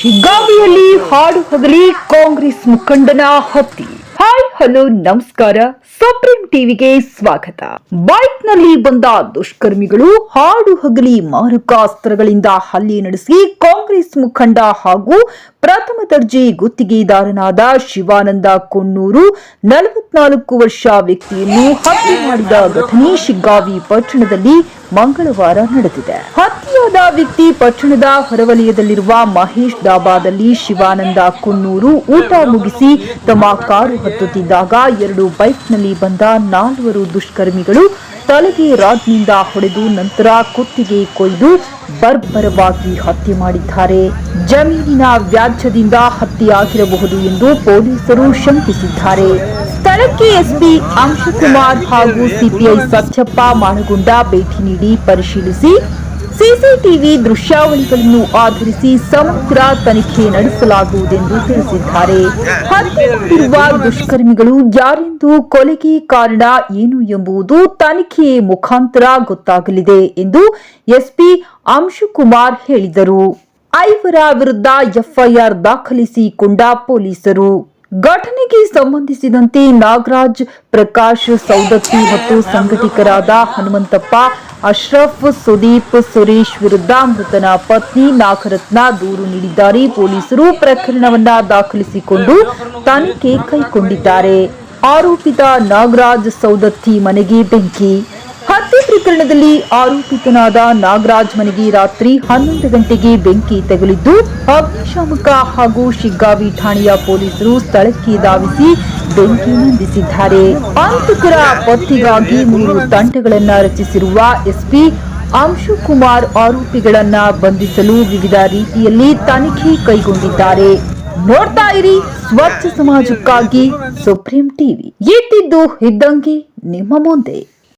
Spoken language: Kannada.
ಶಿಗ್ಗಾವಿಯಲ್ಲಿ ಹಾಡು ಹಗಲಿ ಕಾಂಗ್ರೆಸ್ ಮುಖಂಡನ ಹತ್ತಿ. ಹಾಯ್, ಹಲೋ, ನಮಸ್ಕಾರ. ಸುಪ್ರೀಂ ಟಿವಿಗೆ ಸ್ವಾಗತ. ಬೈಕ್ನಲ್ಲಿ ಬಂದ ದುಷ್ಕರ್ಮಿಗಳು ಹಾಡು ಹಗಲಿ ಮಾರಕಾಸ್ತ್ರಗಳಿಂದ ಹಲ್ಲೆ ನಡೆಸಿ ಕಾಂಗ್ರೆಸ್ ಮುಖಂಡ ಹಾಗೂ ಪ್ರಥಮ ದರ್ಜೆ ಗುತ್ತಿಗೆದಾರನಾದ ಶಿವಾನಂದ ಕೊಣ್ಣೂರು ನಲವತ್ನಾಲ್ಕು ವರ್ಷ ವ್ಯಕ್ತಿಯನ್ನು ಹತ್ಯೆ ಮಾಡಿದ ಘಟನೆ ಶಿಗ್ಗಾವಿ ಪಟ್ಟಣದಲ್ಲಿ ಮಂಗಳವಾರ ನಡೆದಿದೆ. ಹತ್ಯೆಯಾದ ವ್ಯಕ್ತಿ ಪಟ್ಟಣದ ಹೊರವಲಯದಲ್ಲಿರುವ ಮಹೇಶ್ ಡಾಬಾದಲ್ಲಿ ಶಿವಾನಂದ ಕೊನ್ನೂರು ಊಟ ಮುಗಿಸಿ ತಮ್ಮ ಕಾರು ಹತ್ತುತ್ತಿದ್ದಾಗ ಎರಡು ಬೈಕ್ನಲ್ಲಿ ಬಂದ ನಾಲ್ವರು ದುಷ್ಕರ್ಮಿಗಳು ತಲೆಗೆ ರಾಡ್ನಿಂದ ಹೊಡೆದು ನಂತರ ಕುತ್ತಿಗೆ ಕೊಯ್ದು ಬರ್ಬರವಾಗಿ ಹತ್ಯೆ ಮಾಡಿದ್ದಾರೆ. ಜಮೀನಿನ ವ್ಯಾಜ್ಯದಿಂದ ಹತ್ಯೆಯಾಗಿರಬಹುದು ಎಂದು ಪೊಲೀಸರು ಶಂಕಿಸಿದ್ದಾರೆ. ಸ್ಥಳಕ್ಕೆ ಎಸ್ಪಿ ಅಂಶಕುಮಾರ್ ಹಾಗೂ ಸಿಪಿಐ ಸತ್ಯಪ್ಪ ಮಾನಗುಂಡ ಭೇಟಿ ನೀಡಿ ಪರಿಶೀಲಿಸಿ ಸಿಸಿಟಿವಿ ದೃಶ್ಯಾವಳಿಗಳನ್ನು ಆಧರಿಸಿ ಸಮಗ್ರ ತನಿಖೆ ನಡೆಸಲಾಗುವುದೆಂದು ತಿಳಿಸಿದ್ದಾರೆ. ಹತ್ಯೆ ದುಷ್ಕರ್ಮಿಗಳು ಯಾರೆಂದು ಕೊಲೆಗೆ ಕಾರಣ ಏನು ಎಂಬುದು ತನಿಖೆಯ ಮುಖಾಂತರ ಗೊತ್ತಾಗಲಿದೆ ಎಂದು ಎಸ್ಪಿ ಅಂಶುಕುಮಾರ್ ಹೇಳಿದರು. ಐವರ ವಿರುದ್ಧ ಎಫ್ಐಆರ್ ದಾಖಲಿಸಿಕೊಂಡ ಪೊಲೀಸರು. ಘಟನೆಗೆ ಸಂಬಂಧಿಸಿದಂತೆ ನಾಗರಾಜ್ ಪ್ರಕಾಶ್ ಸೌದತ್ತಿ ಮತ್ತು ಸಂಘಟಕರಾದ ಹನುಮಂತಪ್ಪ ಅಶ್ರಫ್, ಸುದೀಪ್, ಸುರೇಶ್ ವಿರುದ್ಧ ಮೃತನ ಪತ್ನಿ ನಾಗರತ್ನ ದೂರು ನೀಡಿದ್ದಾರೆ. ಪೊಲೀಸರು ಪ್ರಕರಣವನ್ನ ದಾಖಲಿಸಿಕೊಂಡು ತನಿಖೆ ಕೈಗೊಂಡಿದ್ದಾರೆ. ಆರೋಪಿತ ನಾಗರಾಜ್ ಸೌದತ್ತಿ ಮನೆಗೆ ಬೆಂಕಿ. ಹತ್ಯೆ ಪ್ರಕರಣದಲ್ಲಿ ಆರೋಪಿತನಾದ ನಾಗರಾಜ್ ಮನೆಗೆ ರಾತ್ರಿ ಹನ್ನೊಂದು ಗಂಟೆಗೆ ಬೆಂಕಿ ತಗುಲಿದ್ದು, ಅಗ್ನಿಶಾಮಕ ಹಾಗೂ ಶಿಗ್ಗಾವಿ ಠಾಣೆಯ ಪೊಲೀಸರು ಸ್ಥಳಕ್ಕೆ ಧಾವಿಸಿ ಬೆಂಕಿ ನಂದಿಸಿದ್ದಾರೆ ಅಂತಕರ ಪತ್ತೆಗಾಗಿ ಮೂರು ತಂಡಗಳನ್ನು ರಚಿಸಿರುವ ಎಸ್ಪಿ ಅಂಶುಕುಮಾರ್ ಆರೋಪಿಗಳನ್ನ ಬಂಧಿಸಲು ವಿವಿಧ ರೀತಿಯಲ್ಲಿ ತನಿಖೆ ಕೈಗೊಂಡಿದ್ದಾರೆ. ನೋಡ್ತಾ ಇರಿ ಸ್ವಚ್ಛ ಸಮಾಜಕ್ಕಾಗಿ ಸುಪ್ರೀಂ ಟಿವಿ. ಇದ್ದಿದ್ದು ಇದ್ದಂಗೆ ನಿಮ್ಮ ಮುಂದೆ.